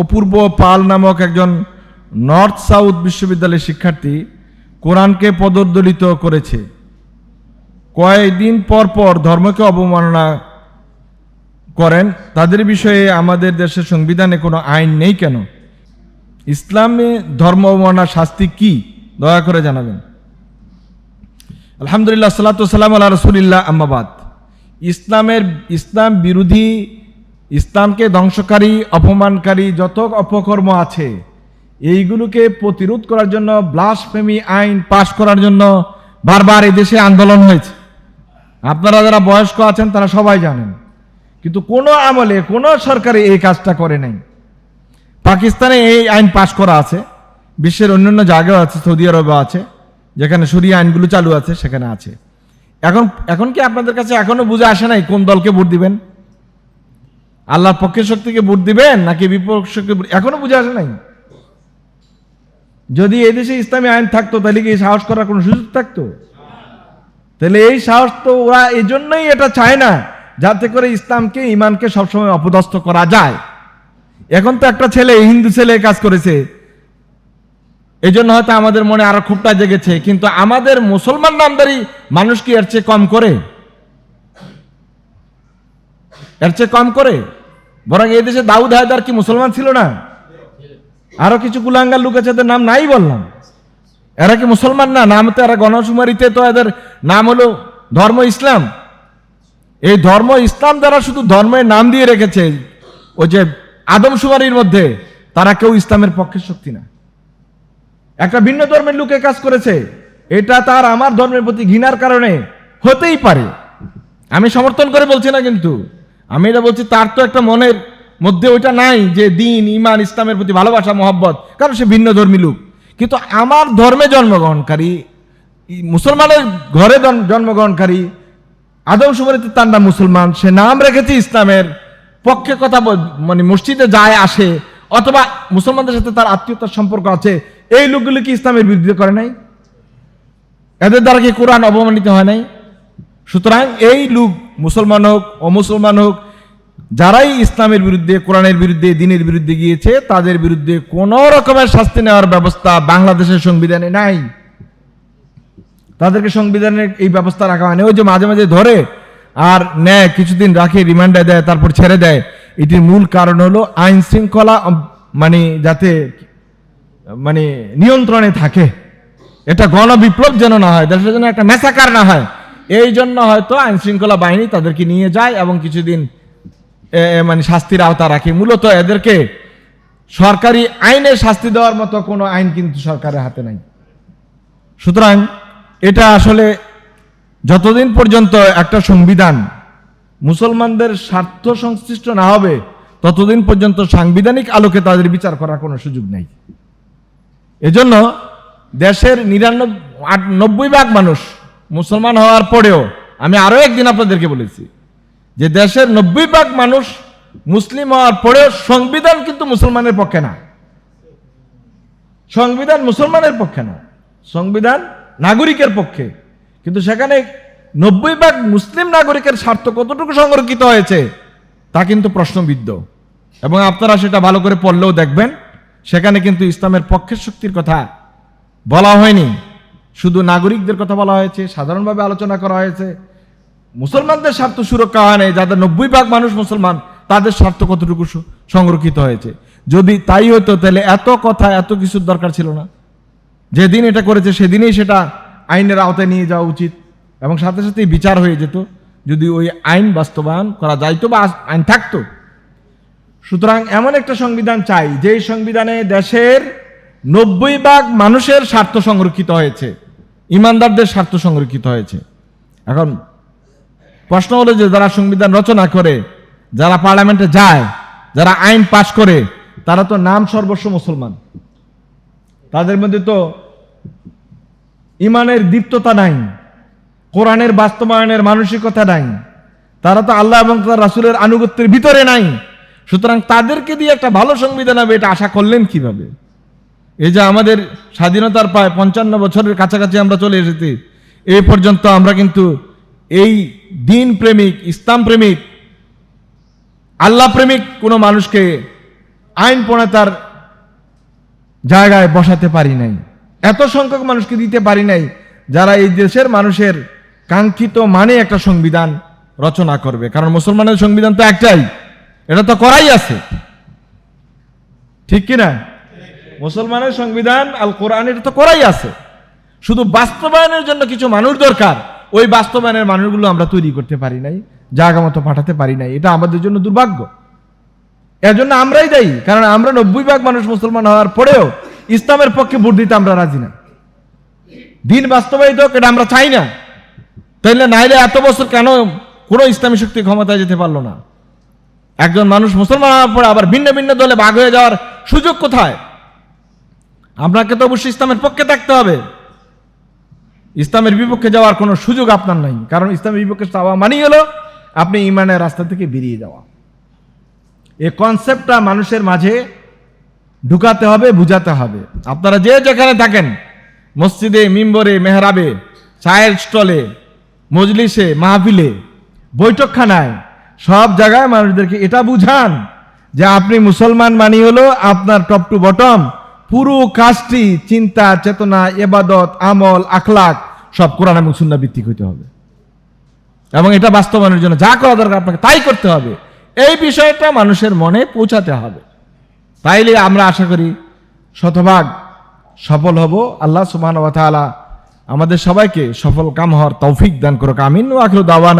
অপূর্ব পাল নামক একজন north south বিশ্ববিদ্যালয়ের শিক্ষার্থী কোরআনকে পদদলিত করেছে। কয়েকদিন পর পর ধর্মকে অবমাননা করেন। তাদের বিষয়ে আমাদের দেশের সংবিধানে কোনো আইন নেই কেন? ইসলামে ধর্ম অবমাননার শাস্তি কি? দয়া করে জানাবেন। আলহামদুলিল্লাহ সাল্লাতু সাল্লাম আল্লাহ রসুলিল্লাহ আম্মাবাদ ইসলামের, ইসলাম বিরোধী ইসলামকে ধ্বংসকারী, অপমানকারী যত অপকর্ম আছে, এইগুলোকে প্রতিরোধ করার জন্য ব্লাসফেমি আইন পাশ করার জন্য বারবার দেশে আন্দোলন হয়েছে। আপনারা যারা বয়স্ক আছেন, তারা সবাই জানেন। কিন্তু কোনো আমলে, কোনো সরকারে এই কাজটা করে নাই। পাকিস্তানে এই আইন পাশ করা আছে। বিশ্বের অন্যান্য জায়গাও আছে, সৌদি আরবে আছে, যেখানে সরিয়ে আইনগুলো চালু আছে, সেখানে আছে। এখন এখন কি আপনাদের কাছে এখনও বুঝে আসে নাই কোন দলকে ভোট দিবেন? আল্লাহর পক্ষের শক্তিকে ভোট দিবেন নাকি বিপক্ষকে ভোট- এখনও বুঝে আসে নাই। যদি এই দেশে ইসলামী আইন থাকতো, তাহলে কি সাহস করার কোনো সুযোগ থাকতো? তাহলে এই সাহস তো ওরা এই জন্যই এটা চায় না, যাতে করে ইসলামকে, ইমানকে সবসময় অপদস্থ করা যায়। এখন তো একটা ছেলে, হিন্দু ছেলে কাজ করেছে। এই জন্য হয়তো আমাদের মনে আরও খুবটা জেগেছে, কিন্তু আমাদের মুসলমান নামদারি মানুষ কি এর চেয়ে কম করে? এর চেয়ে কম করে? বরং এই দেশে দাউদ হায়দার কি মুসলমান ছিল না? আরও কিছু কুলাঙ্গার লোক আছে নাম নাই বললাম। এরা কি মুসলমান না? নাম তো এরা গণশুমারিতে তো এদের নাম হলো ধর্ম ইসলাম। এই ধর্ম ইসলাম দ্বারা শুধু ধর্মের নাম দিয়ে রেখেছে ওই যে আদমশুমারির মধ্যে, তারা কেউ ইসলামের পক্ষের শক্তি না। একটা ভিন্ন ধর্মের লোকে কাজ করেছে, এটা তার আমার ধর্মের প্রতি ঘৃণার কারণে হতেই পারে। আমি সমর্থন করে বলছি না কিন্তু। আমি এটা বলছি, তার তো একটা মনের মধ্যে ওইটা নাই যে দিন ইমান ইসলামের প্রতি ভালোবাসা, মহব্বত। কারণ সে ভিন্ন ধর্মী লোক। কিন্তু আমার ধর্মে জন্মগ্রহণকারী, মুসলমানের ঘরে জন্মগ্রহণকারী, আদম আদমশুমারিতে তার নাম মুসলমান, সে নাম রেখেছে ইসলামের পক্ষে কথা মানে মসজিদে যায়, আসে, অথবা মুসলমানদের সাথে তার আত্মীয়তার সম্পর্ক আছে, এই লোকগুলি কি ইসলামের বিরুদ্ধে করে নাই? এদের দ্বারা কি কোরআন অবমানিত হয় নাই? সুতরাং এই লোক মুসলমান হোক, অমুসলমান হোক, যারাই ইসলামের বিরুদ্ধে, কোরআনের বিরুদ্ধে, দিনের বিরুদ্ধে গিয়েছে, তাদের বিরুদ্ধে কোনো রকমের শাস্তি নেওয়ার ব্যবস্থা বাংলাদেশের সংবিধানে নাই। তাদেরকে সংবিধানের এই ব্যবস্থা রাখা হয়নি। ওই যে মাঝে মাঝে ধরে আর নেয়, কিছুদিন রাখে, রিমান্ডে দেয়, তারপর ছেড়ে দেয়। এটির মূল কারণ হলো আইন শৃঙ্খলা মানে যাতে মানে নিয়ন্ত্রণে থাকে। এটা গণবিপ্লব যেন না হয় দেশের জন্য একটা মেসাকার না হয়। এই জন্য হয়তো আইন শৃঙ্খলা বাহিনী তাদেরকে নিয়ে যায় এবং কিছুদিন মানে শাস্তির আওতা রাখে। মূলত এদেরকে সরকারি আইনে শাস্তি দেওয়ার মতো কোনো আইন কিন্তু সরকারের হাতে নাই। সুতরাং এটা আসলে যতদিন পর্যন্ত একটা সংবিধান মুসলমানদের স্বার্থ সংশ্লিষ্ট না হবে, ততদিন পর্যন্ত সাংবিধানিক আলোকে তাদের বিচার করার কোনো সুযোগ নেই। এজন্য দেশের নিরানব্বই আট- নব্বই ভাগ মানুষ মুসলমান হওয়ার পরেও আমি আরও একদিন আপনাদেরকে বলেছি যে দেশের নব্বই ভাগ মানুষ মুসলিম হওয়ার পরেও সংবিধান কিন্তু মুসলমানের পক্ষে না। সংবিধান মুসলমানের পক্ষে না, সংবিধান নাগরিকের পক্ষে। কিন্তু সেখানে নব্বই ভাগ মুসলিম নাগরিকের স্বার্থ কতটুকু সংরক্ষিত হয়েছে, তা কিন্তু প্রশ্নবিদ্ধ। এবং আপনারা সেটা ভালো করে পড়লেও দেখবেন, সেখানে কিন্তু ইসলামের পক্ষের শক্তির কথা বলা হয়নি। শুধু নাগরিকদের কথা বলা হয়েছে, সাধারণভাবে আলোচনা করা হয়েছে। মুসলমানদের স্বার্থ সুরক্ষা হয় নাই, যাদের নব্বই ভাগ মানুষ মুসলমান, তাদের স্বার্থ কতটুকু সংরক্ষিত হয়েছে? যদি তাই হতো, তাহলে এত কথা, এত কিছুর দরকার ছিল না। যেদিন এটা করেছে, সেদিনই সেটা আইনের আওতায় নিয়ে যাওয়া উচিত। এবং সাথে সাথেই বিচার হয়ে যেত, যদি ওই আইন বাস্তবায়ন করা যাইতো বা আইন থাকতো। সুতরাং এমন একটা সংবিধান চাই, যেই সংবিধানে দেশের নব্বই ভাগ মানুষের স্বার্থ সংরক্ষিত হয়েছে। ইমানদারদের স্বার্থ সংরক্ষিত হয়েছে। এখন প্রশ্ন হলো যে যারা সংবিধান রচনা করে, যারা পার্লামেন্টে যায়, যারা আইন পাশ করে, তারা তো নাম সর্বস্ব মুসলমান। তাদের মধ্যে তো ইমানের দীপ্ততা নাই, কোরআনের বাস্তবায়নের মানসিকতা নাই, তারা তো আল্লাহ এবং তার রাসুলের আনুগত্যের ভিতরে নাই। সুতরাং তাদেরকে দিয়ে একটা ভালো সংবিধান হবে, এটা আশা করলেন কীভাবে? এই যে আমাদের স্বাধীনতার প্রায় পঞ্চান্ন বছরের কাছাকাছি আমরা চলে এসেছি, এই পর্যন্ত আমরা কিন্তু এই দিন প্রেমিক, ইসলাম প্রেমিক, আল্লাহ প্রেমিক কোনো মানুষকে আইন প্রণেতার জায়গায় বসাতে পারি নাই। এত সংখ্যক মানুষকে দিতে পারি নাই যারা এই দেশের মানুষের কাঙ্ক্ষিত মানে একটা সংবিধান রচনা করবে। কারণ মুসলমানের সংবিধান তো একটাই, এটা তো করাই আছে। ঠিক কি না মুসলমানের সংবিধান আল কোরআন এটা তো করাই আছে। শুধু বাস্তবায়নের জন্য কিছু মানুষ দরকার ওই বাস্তবায়নের মানুষগুলো আমরা তৈরি করতে পারি নাই জায়গা মতো পাঠাতে পারি নাই। এটা আমাদের জন্য দুর্ভাগ্য। এর জন্য আমরাই দায়ী কারণ আমরা নব্বই ভাগ মানুষ মুসলমান হওয়ার পরেও ইসলামের পক্ষে ভোট দিতে আমরা রাজি না। দিন বাস্তবায়িত হোক, এটা আমরা চাই না। তাইলে নাইলে এত বছর কেন কোনো ইসলামী শক্তি ক্ষমতায় যেতে পারল না? একজন মানুষ মুসলমান হওয়ার পরে আবার ভিন্ন ভিন্ন দলে ভাগ হয়ে যাওয়ার সুযোগ কোথায়? আপনাকে তো অবশ্যই ইসলামের পক্ষে থাকতে হবে। ইসলামের বিপক্ষে যাওয়ার কোনো সুযোগ আপনার নাই। কারণ ইসলামের বিপক্ষে যাওয়া মানেই হলো আপনি ইমানের রাস্তা থেকে বেরিয়ে যাওয়া। এই কনসেপ্টটা মানুষের মাঝে ঢুকাতে হবে, বুঝাতে হবে। আপনারা যে যেখানে থাকেন, মসজিদে, মিম্বরে, মেহরাবে, চায়ের স্টলে, মজলিসে, মাহফিলে, বৈঠকখানায়, সব জায়গায় মানুষদেরকে এটা বুঝান যে আপনি মুসলমান মানি হলো আপনার টপ টু বটম পুরো কাজটি, চিন্তা, চেতনা, এবাদত, আমল, আখলাক, সব কোরআন এবং সুন্না ভিত্তিক হইতে হবে। এবং এটা বাস্তবায়নের জন্য যা করা দরকার আপনাকে তাই করতে হবে। এই বিষয়টা মানুষের মনে পৌঁছাতে হবে। তাইলে আমরা আশা করি শতভাগ সফল হব। আল্লাহ তাআলা আমাদের সবাইকে সফল কাম হওয়ার তৌফিক দান করুক। আমিন ওয়া আখিরু দাওয়ানা।